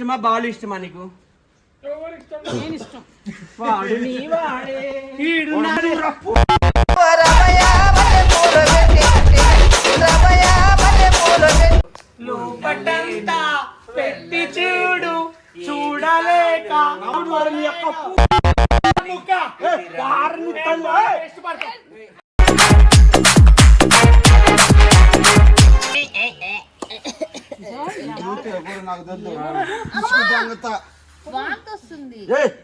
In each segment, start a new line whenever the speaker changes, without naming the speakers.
ఇష్టమా? బాలు ఇష్టమా నీకు?
నేను ఇష్టం
వాడు నీ వాడే.
ఈడున్నాడు.
రప్పు. లోపటంతా పెట్టి చూడు చూడలేక. వారి యొక్క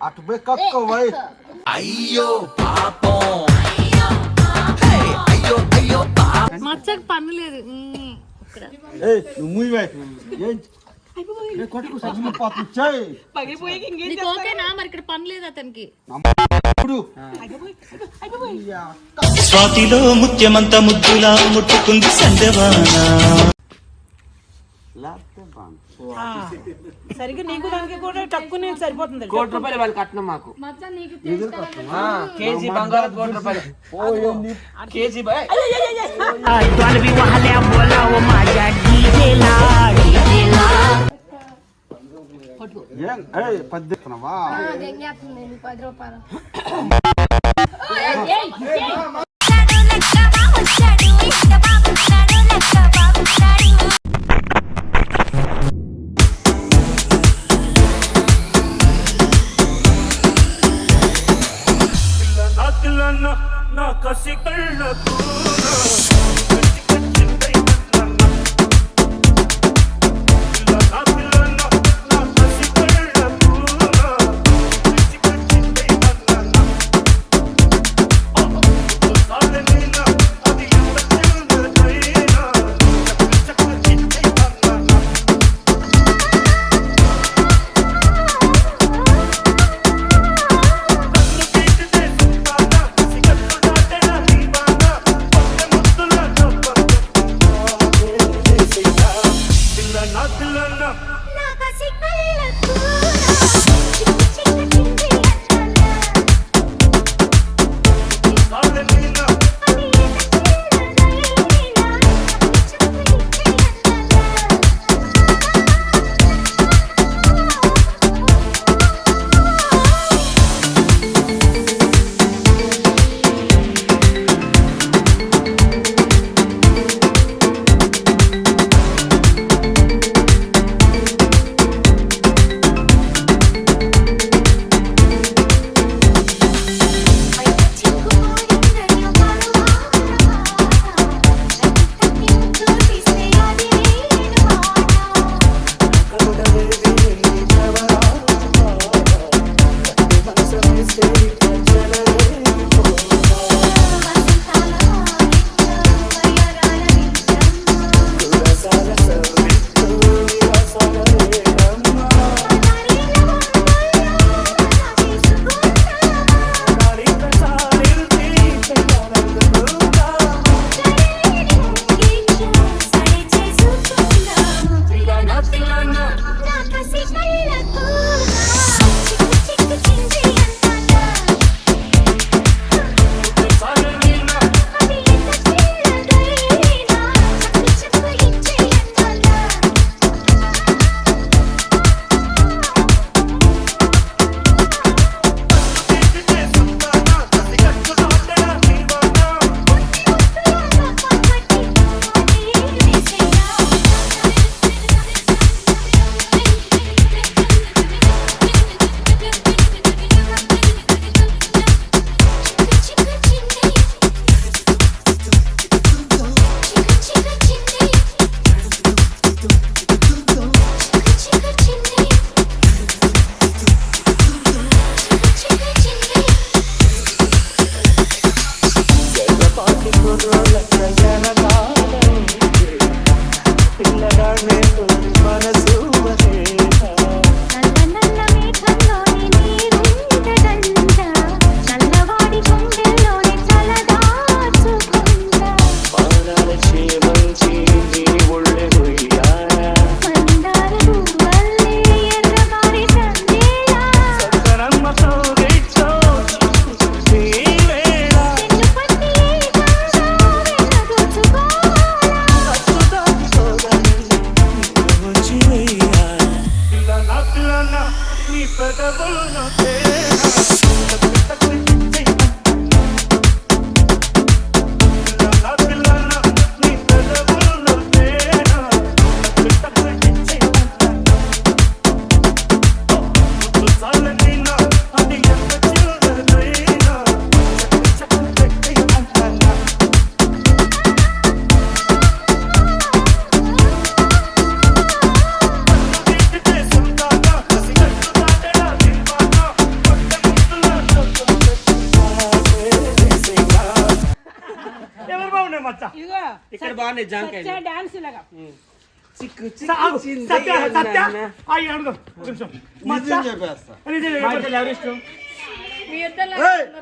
అటు
నీకు ఓకేనా మరి ఇక్కడ పని లేదు అతనికి
ఇప్పుడు
స్వాతిలో ముత్యమంత ముద్దులా ముట్టుకుంది సందవానా
సరిగ్గా నీకు దానికి కూడా తక్కువ సరిపోతుంది
కోటి రూపాయలు వాళ్ళు కట్నం మాకు.
మచ్చ నీకు
ఆ, కేజీ బంగారం కోటి రూపాయలు. కేజీ బా-
ఏం ఏ? పద్దెత్తున్నావా
పది రూపాయలు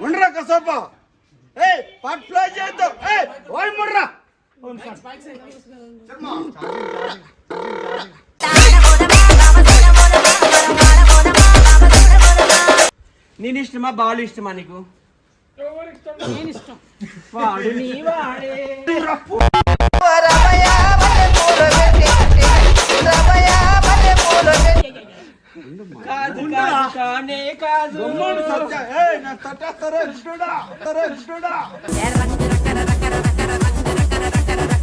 ఉండరా పార్ట్ ప్లే చేద్దాం. ఓయ్ ముర్రా.
నేను ఇష్టమా బాలు ఇష్టమా నీకు?
నేను ఇష్టం
వాడు నీ వాడే కాదు కానే కాదు
గమ్మున సత్య ఏయ్ నా తట్టేస్తారా ఇట్టుడా తరా ఇట్టుడా నేను తట్టేస్తా
గుడ్డోడా
తట్టేస్తాను
ఎవరు కళ్ళజోడు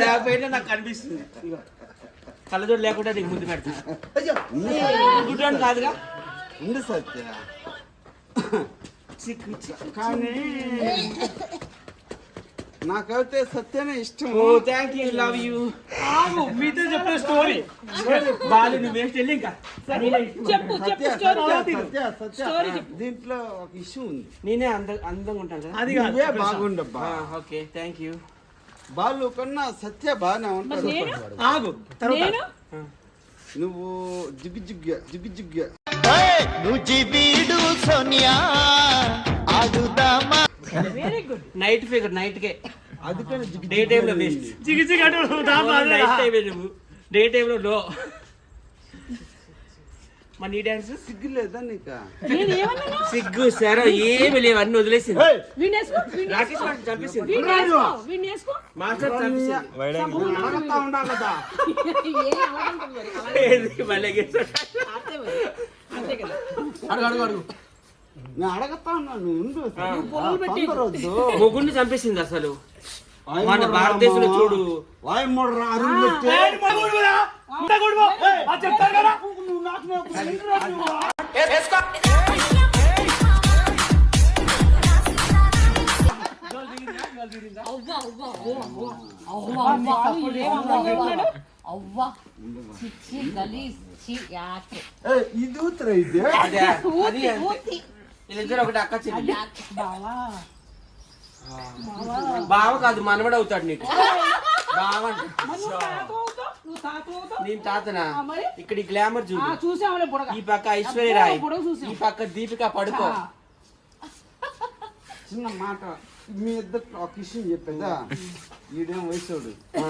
లేకపోయినా నాకు కనిపిస్తుంది. కళ్ళజోడు లేకుండా నీకు ముందు పెడతా.
అయ్యో.
గుడ్డోని కాదుగా
ఉంది సత్య.
చిక్కు చిక్కు.
కానీ నాకైతే సత్యనే ఇష్టం
ఓ థ్యాంక్ యూ లవ్ యూ
ఆగు మీతో చెప్పిన స్టోరీ
బాలు నువ్వు వేస్ట్ వెళ్ళి ఇంకా.
చెప్పు చెప్పు
సత్య
స్టోరీ
సత్య సత్య దీంట్లో ఒక ఇష్యూ ఉంది.
నేనే అంద అందంగా ఉంటాను కదా?
అది కాదు
నువ్వే బాగుండబ్బా.
ఓకే థ్యాంక్ యూ
బాలు కన్నా సత్య బాగానే ఉంటాడు.
నేను?
ఆగు తర్వాత.
నువ్వు జిగ్గు జిగ్గు జిగ్గు జిగ్గు.
Very good
night figure night కే. డే టైం లో వేస్ట్.
చిగి చిగి అంటూ దాపా
నైట్ నువ్వు? డే టైం లో లో మరి నీ డాన్స్
సిగ్గు లేదా నీకు?
నేను ఏమన్నాను
సిగ్గు సరే ఏమి లేవు అన్ని వదిలేసింది. రాకేష్ మాస్టర్ చంపేసింది. మాస్టర్ చంపేసింది. మళ్ళీ అడుగు అడుగు అడుగు.
నేను అడగతా ఉండు.
మొగుడిని చంపేసింది అసలు.
వాయి
మన భారతదేశంలో. చూడు.
అవ్వా
ఇది ఊతురా ఇది.
వీళ్ళిద్దరు ఒకటి అక్క చెల్లి.
బావా.
బావ కాదు మనవడు అవుతాడు నీకు. బావ నేను తాతనా? ఇక్కడ ఈ గ్లామర్
ఆ,
చూడు ఈ పక్క ఐశ్వర్య రాయ్. ఈ పక్క దీపిక పడుకో.
చిన్న మాట. మీ ఇద్దరు ఒక విషయం చెప్పేదా. ఈడేం వయసుడు?
ఆ,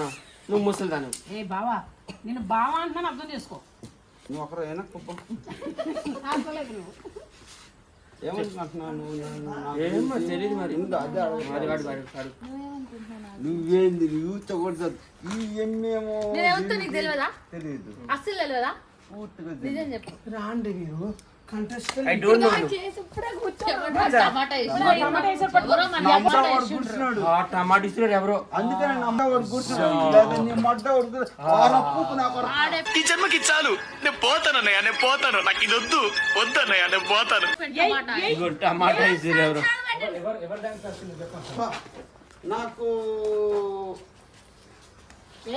నువ్వు ముసలిదాను.
ఏ బావా నేను బావా అంటున్నాను అర్థం చేసుకో.
నువ్వు ఒకరు వెనక్కు పో.
ఆగలేదు నువ్వు
ఏమనుకుంటున్నావు నువ్వు నన్ను? నాకు
ఏమో మరి.
నువ్వేంది? నువ్వు తగ్గొడదు ఈ ఎమ్మేమో
నేను ఎవరితో నీకు తెలియదా
తెలియదు
అస్సలు తెలియదా
పూర్తిగా
నిజం చెప్పు.
రాండి మీరు.
I don't know
tomato. ఎవరో
అందుకని
ఈ జన్మకి చాలు. నేను పోతానన్నయ్య నేను పోతాను. నాకు ఇది వద్దు. వద్దన్నయ్య నేను పోతాను.
టమాటా.
ఇగో టమాటా ఇస్తున్నారు ఎవరో.
నాకు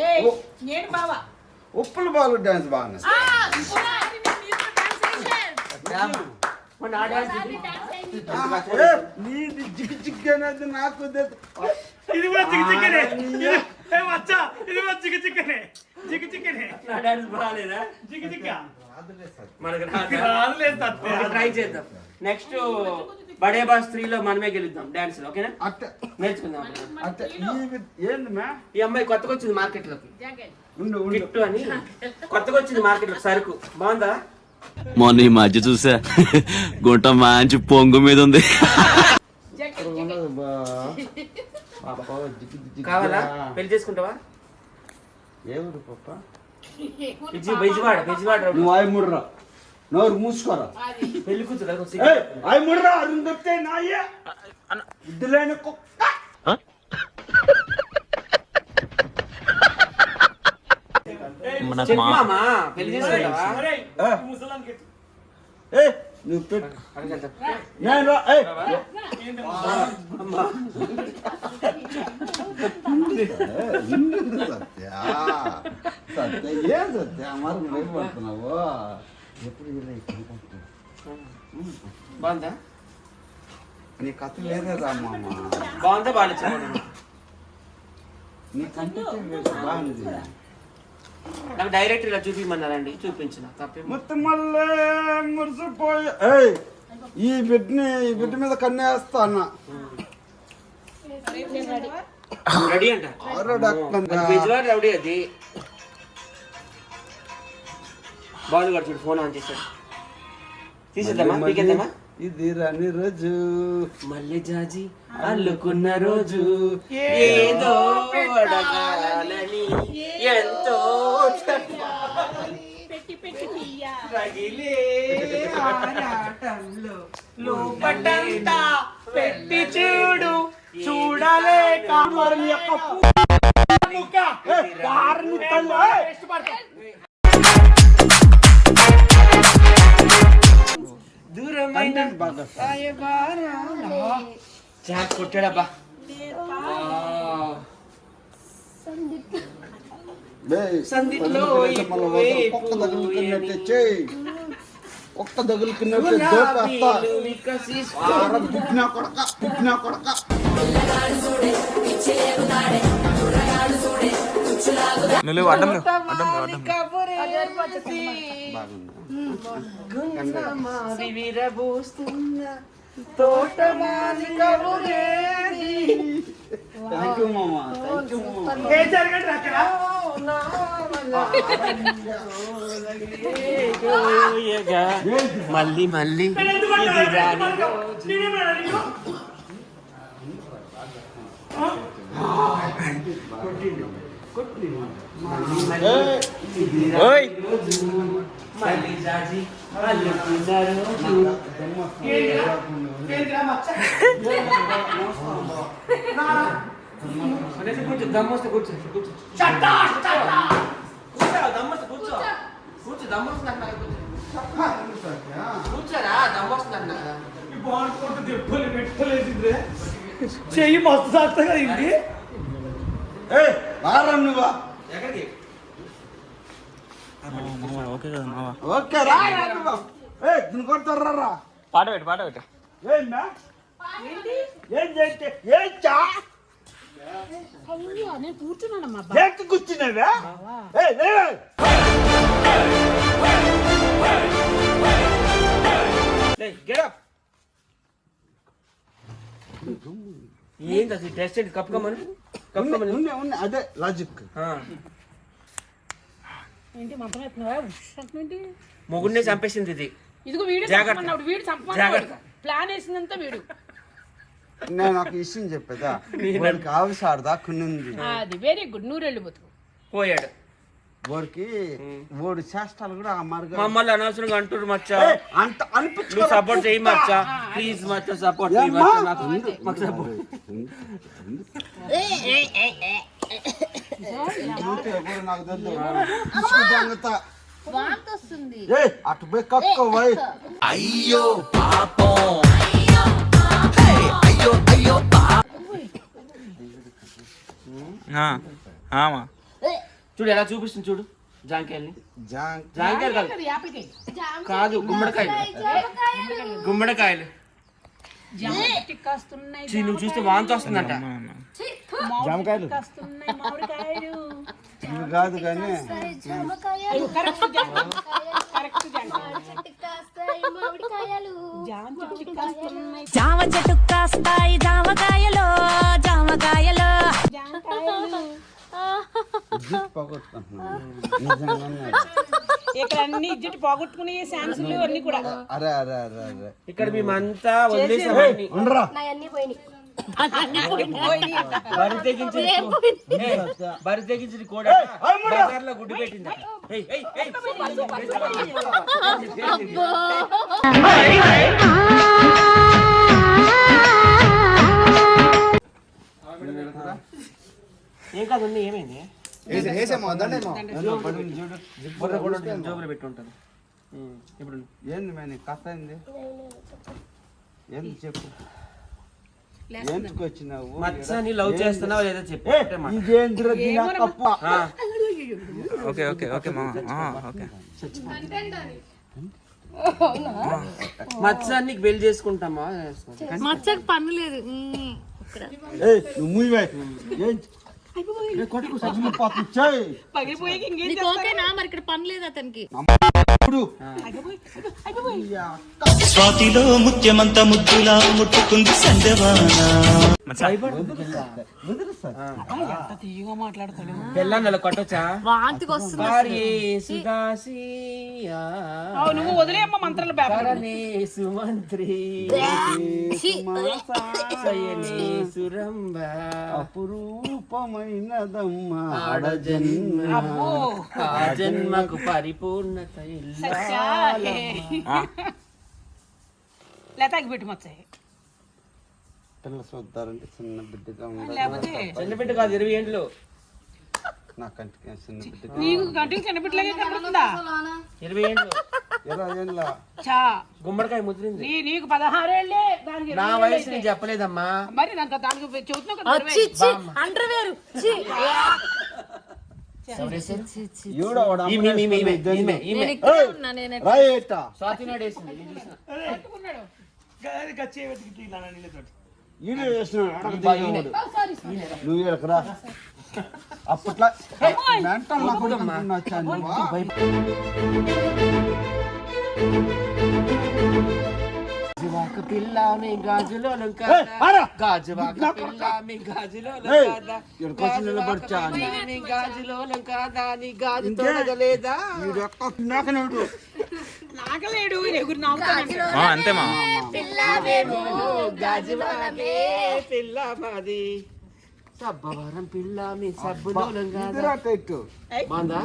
ఏయ్, నేను బావా.
ఉప్పుల బాలు డాన్స్ బాగా నచ్చింది.
మొన్న ఆ డాన్స్
ఏ, నీది జిగ్ జిగ్ అనేది నాకు
ఇది కూడా చిక్కనే ఏ మచ్చా ఇది కూడా చికి చిక్కనే చికి చిక్కనే
నా డాన్స్ బాగాలేదా?
చికి చిక్క
మనకు రాదు.
రాదులేదు సత్య
ట్రై చేద్దాం. నెక్స్ట్ బడే బాస్ త్రీలో మనమే గెలుద్దాం డాన్స్లో ఓకేనా?
అట్ట.
నేర్చుకుందాం.
ఏంది మ్యా?
ఈ అమ్మాయి కొత్తగా వచ్చింది మార్కెట్లోకి
ఉండు ఉండు.
కిట్టు అని. కొత్తగా వచ్చింది మార్కెట్లోకి సరుకు. బాగుందా?
మొన్న ఈ మధ్య చూసా. గుంట మంచి పొంగు మీద ఉంది.
కావాలా? పెళ్ళి చేసుకుంటావా?
నువ్వు ఆయి ముడ్రా నోరు మూసుకోరా.
పెళ్ళి కూతురు
ముడ్రా అరుణ్ ఇద్దరైన కుక్క.
ముసలానికి
ఏ నువ్వు పెట్టు. నేను రా సత్య ఏం. సత్య మరి భయపడుతున్నావు ఎప్పుడు
బాగుందా?
నీ కథ లేదే రా మామ.
బాగుందా చెప్పండి
నీ కంటే బాగుంది.
నాకు డైరెక్ట్ ఇలా చూపించమన్నారండి చూపించిన. తప్పేమో
మొత్తం మళ్ళీ మురిసిపోయి ఏయ్ ఈ బిడ్డని ఈ బిడ్డ మీద కన్నేస్తా అన్న.
రెడీ అంట. రౌడీ అది. బాలు గారు చూడు ఫోన్ ఆన్ చేశాడు. తీసేద్దామా? పీకేద్దామా?
ఇది రాని రోజు.
మళ్ళీ జాజి అల్లుకున్న రోజు. ఏదో ఎంతో
పెట్టి పెట్టి తీయ
రగిలే ఆరాటంలో లోపటంతా పెట్టి చూడు చూడలేక యొక్క దూరమైన జాక్ కొట్టాడబ్బా సందిట్లో
పది నిమిషాలు మళ్ళీ
ఈ
వదలు. కుక్క
పువ్వు
తగులుకున్నట్టే చెయ్యి కుక్క తగులుకున్నట్టే దోపేస్తా
గులాబీలు వికసిస్తూ
ఆర పుట్టినా కొడక
గుంజమావి విరబూస్తున్న తోటమాలి కబురేది
థ్యాంక్ యూ మామ. థ్యాంక్ యూ మామ.
ఏం జరగండి అక్కడ?
మళ్ళీ మళ్ళీ. ఇది? రాని? అనేసి కూర్చో దమ్మొస్తే కూర్చో కూర్చో దమ్మొస్తే దమ్మొస్తుంది కూర్చోరా దమ్మొస్తుంది కదా
బాల్ కొట్టు దెబ్బలు. చెయ్యి మస్తు సాగుతా ఇది
ఏయ్, రారా నువ్వా
ఎక్కడికి?
ఓకే రా కొడతారా రా
పాట పెట్టు పాట పెట్టు.
ఏం మ్యా? ఏం చేస్తే ఏం చా?
నేను కూర్చున్నానమ్మా
ఏంటి కూర్చున్నావే?
ఏంటి? అది టెస్ట్ ఏంటి కప్పుకోమని కప్పుకోమని
ఉన్నాయి, ఉన్నాయి, అదే లాజిక్.
ఏంటి మంత్రం ఎత్తున్నావా?
మొగుడినే చంపేసింది ఇది.
ఇదిగో వీడు. చంపమన్నాడు వీడు చంపమన్నాడు. ప్లాన్ వేసిందంతా వీడు.
నేను ఒక విషయం చెప్పేదా? వాడికి ఆవిసాడదా కున్నింది
అది వెరీ గుడ్ నూరెళ్ళు బతుకు.
పోయాడు.
వాడికి వాడి చేష్టాలు కూడా ఆ మార్గం
మమ్మల్ని అనవసరంగా అంటారు మచ్చా.
అంత అనిపించుకో
నువ్వు సపోర్ట్ చేయి మచ్చా. ప్లీజ్ మచ్చా సపోర్ట్ చేయి? మచ్చా నాకు మాకు సపోర్ట్
అటు పోయి కక్కో పోయి.
ఆ, ఆమా.
చూడు ఎలా చూపిస్తుంది చూడు. జాంకాయల్ని.
జాంక్
జాంకాయలు కాదు. కాదు గుమ్మడికాయలు. గుమ్మడికాయలు. నువ్వు చూస్తే వాంతి వస్తుందంట
జామకాయలు.
కాదు కానీ
జామ చెట్టు
కాస్తాయి జామకాయలో. జామకాయలో.
పోగొట్టుకుంటున్నాను. నిజంగానే.
ఇక్కడ అన్ని ఇజ్జటి పోగొట్టుకునే శాంసులు అన్ని కూడా.
అరే అరే అరే అరే.
ఇక్కడ మేమంతా వదిలేసామని
ఉండరా?
పోయినాయి. అంట.
బరి తెగించి బరి తెగించి కూడా. బజార్లో గుడ్డు పెట్టింది. ఏయ్, ఏయ్, ఏయ్. ఏం కాదు ఉంది, ఏమైంది? జోబులో ఇప్పుడు
ఏంది మేని కథ ఏంది? ఏంది చెప్పు? ఎందుకు వచ్చినావు?
మచ్చని లవ్ చేస్తున్నావా లేదా చెప్పు?
ఏ. ఇదేంద్ర
ఓకే ఓకే ఓకే మామ. ఆ, ఓకే.
మచ్చ నీకు పెళ్ళి చేసుకుంటామా?
మచ్చకు పన్ను లేదు.
నువ్వు మూవే
మరి ఇక్కడ పని లేదు అతనికి.
ఇప్పుడు
స్వాతిలో ముత్యమంత ముద్దులా ముట్టుకుంది సంజవానా.
తీయగా మాట్లాడతాడు.
కొట్టొచ్చా?
వాంతికి వస్తుంది.
నువ్వు వదిలేయమ్మ మంత్రాలు
అపురూపమైనదమ్మ.
ఆడజన్మ. ఆ జన్మకు పరిపూర్ణత
సచ్చా లేతాకి పెట్టి
పిల్ల చూద్దారంటే చిన్న బిడ్డగా
లేకపోతే
చిన్న బిడ్డ కాదు ఇరవై ఏండ్లు.
నా కంటికి చిన్న బిడ్డ
నీకు గంటకి చిన్నపిల్లగా కనబడుతుందా
ఇరవై ఏండ్లు.
చా
గుమ్మడికాయ ముదిరింది.
నీ నీకు పదహారేళ్ళే దానికి
నా వయసు. నీకు చెప్పలేదమ్మా.
మరి నాకు దానికి కదా
అండర్ వేరు. నేను నేను
స్వాతి నాడు వేసింది నేను చూసిన.
గచ్చి వెతికి ఇలా నీళ్ళతోటి.
ఈయన. నువ్వు రా అప్పట్లో మెంటల్
గాజువాక పిల్ల మీ గాజులో! గాజువాక పిల్ల మీ గాజులో
ఏయ్, ఈడకి వచ్చి నిలబడిచా అని.
మీ గాజులో కాదా? నీ గాజు? తొడగలేదా?
నాకలేడు ఎగురు నవ్వుతానంట
ఆ, అంతే మామ
గాజువాకే పిల్ల మాది సబ్బవరం పిల్ల మీ సబ్బులో కాదా?
ఇదిరా టైట్
బాందా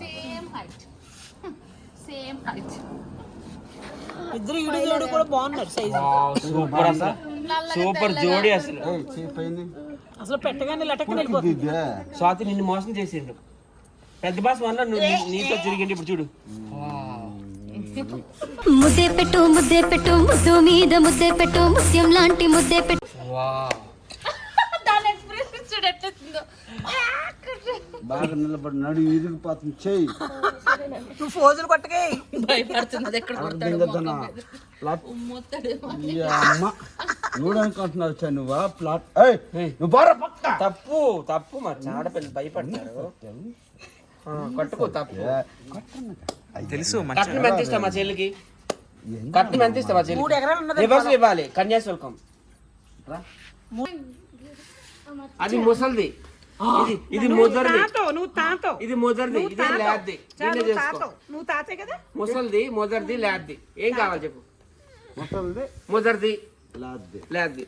సేమ్ హైట్ సేమ్ హైట్
ఇద్దరు ఇడు జోడు కూడా బాగున్నారు సైజు
సూపర్ అసలు. సూపర్ జోడి అసలు.
అసలు పెట్టగానే లటక్కని వెళ్ళిపోతుంది.
స్వాతి నిన్ను మోసం చేసిండు. పెద్ద బాస్ వల్ల నువ్వు నీ- నీతో తిరిగిండి ఇప్పుడు చూడు.
ముద్దే పెట్టు ముద్దే పెట్టు ముద్దు మీద ముద్దే పెట్టు ముత్యం లాంటి ముద్దే పెట్టు.
దాని ఎక్స్ప్రెషన్ చూడు ఎట్లుందో
బాగా నిలబడి నడు ఇరిగిపోతుంది చెయ్యి.
నువ్వు ఫోజులు కొట్టకే.
భయపడుతుంది అది ఎక్కడ
దింగదన ప్లాట్. ఈ అమ్మ చూడనుకుంటున్నారు చా నువ్వా ప్లాట్. ఏయ్ నువ్వు బారా పక్క.
తప్పు తప్పు మా ఆడపిల్లలు భయపడతారు. ఆ, కట్టుకో తప్పు.
తెలుసు
కట్నం ఎంత మా చెల్లికి? కట్నం ఎంత ఇష్టం మా చెల్లికి? రివర్స్ ఇవ్వాలి? కన్యాశుల్కం. అది ముసల్ది. ఇది ఇది ముదర్ది
నువ్వు తాతో.
ఇది ముదర్ది ఇది
చా,
దీన్నే
నువ్వు
చేసుకో
తాతో. నువ్వు తాతే కదా?
ముసల్ది ముదర్ది ల్యాబ్ది ఏం కావాలి చెప్పు?
ముసలిది
ముదర్ది
లాద్ది లాద్దే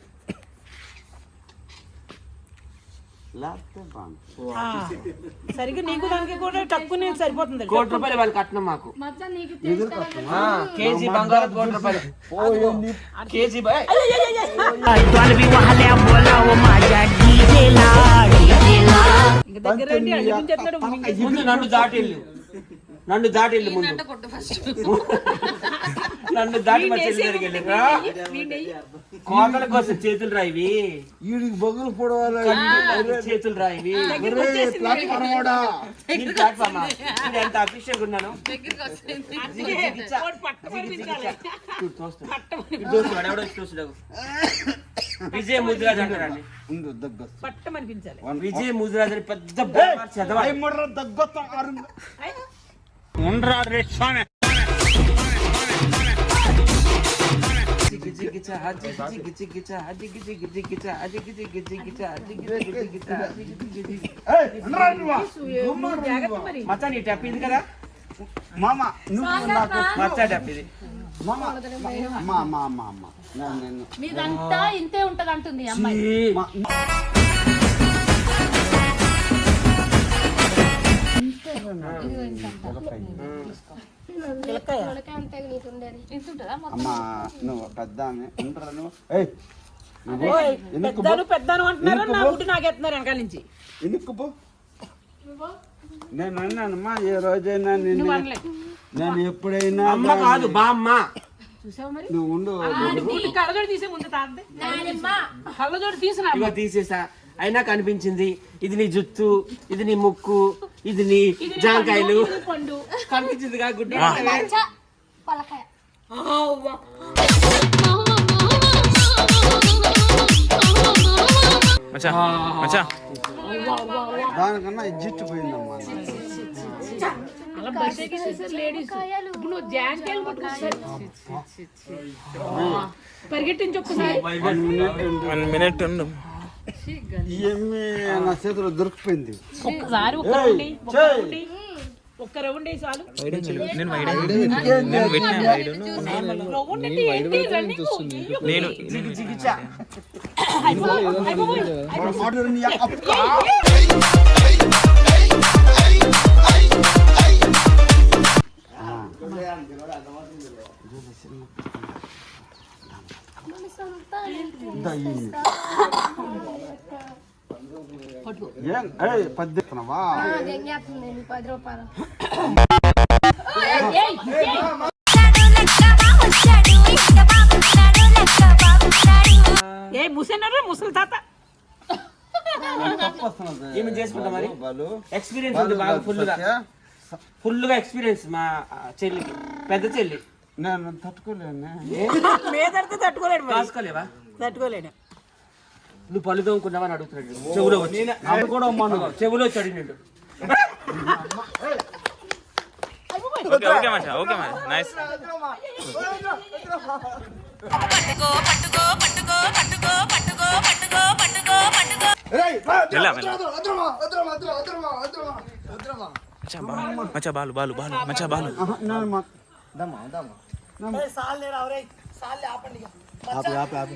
సరిగ్గా నీకు దానికి కూడా తక్కువ సరిపోతుంది
కోటి రూపాయలు ఇవ్వాలి కట్నం మాకు.
మచ్చ నీకు
ఆ, కేజీ బంగారం కోటి రూపాయలు. కేజీ
దగ్గర అడిగించేస్తాడు
ముందు నన్ను నన్ను దాటిల్లు ముందు. నన్ను దాటి మా చెల్లి దగ్గరికి వెళ్ళిరా? కోతల కోసం చేతులు రాయివి
వీడికి బొగులు పొడవాలి?
చేతులు
ప్లాట్ఫామ్
నేను ఎంత అఫీషియల్ ఉన్నాను. విజయ ముదిరాజ్ అంటారండి.
దగ్గర
విజయ ముదిరాజ్ అని పెద్ద చదవాలి
దగ్గొత్తారు
మచ్చా నీ టప్ ఇది కదా
మామ నువ్వు నాకు
మచ్చా టప్ ఇది
మామ
మీదంతా ఇంతే ఉంటది అంటుంది అమ్మాయి
అమ్మా నువ్వు పెద్ద నువ్వు ఎందుకు
అంటున్నారు నా గుడ్డు నాకెత్తున్నారు వెనకాల నుంచి
ఎందుకు పో నేను అన్నానమ్మా ఏ రోజైనా నిన్ను నేను ఎప్పుడైనా
అమ్మ. కాదు బామ్మ
నువ్వు ఉండు
కళ్ళజోడు తీసే ముందు కళ్ళజోడు తీసిన
తీసేసా. అయినా కనిపించింది. ఇది నీ జుత్తు ఇది నీ ముక్కు ఇది నీ జాంకాయలు.
పండు
కనిపించింది కా గుడ్డ?
పలకాయ.
మచ్చా మచ్చా.
దానికన్నా పోయిందమ్మా. వన్ మినిట్ ఉండు. నా చేతిలో దొరికిపోయింది.
ఒక్కసారి ఒక్క రౌండ్ ఒక్క
చెయ్.
రౌండ్. ఒక్క రౌండ్ వేయి చాలు
నేను వైడ్ నేను పెట్టిన వైడ్
రౌండ్ అంటే ఏంటి రన్నింగ్
నేను
మాట్లాడు నీ అక్క. ఇందా ఏం?
పది రూపాయలు.
ముసలి తాత.
ఏమి చేసుకుంటా మరి? ఎక్స్పీరియన్స్ ఉంది బాగా ఫుల్గా
సత్య,
ఫుల్గా ఎక్స్పీరియన్స్ మా ఆ, చెల్లికి పెద్ద చెల్లి.
నేను తట్టుకోలేను.
తట్టుకోలేడు తట్టుకోలేడు.
నువ్వు పళ్ళు తోముకున్నావా అని అడుగుతున్నాడు చెవులో వచ్చి.
కూడా మన
చెవులో వచ్చి అడిగినాడు
ఓకే ఓకే మచ్చా ఓకే మచ్చా నైస్ మెల్ల మెల్ల మచ్చా బాలు మచ్చా బాలు బాలు బాలు మచ్చా బాలు.
నేను మా- ఆపు, ఆపు, ఆపు.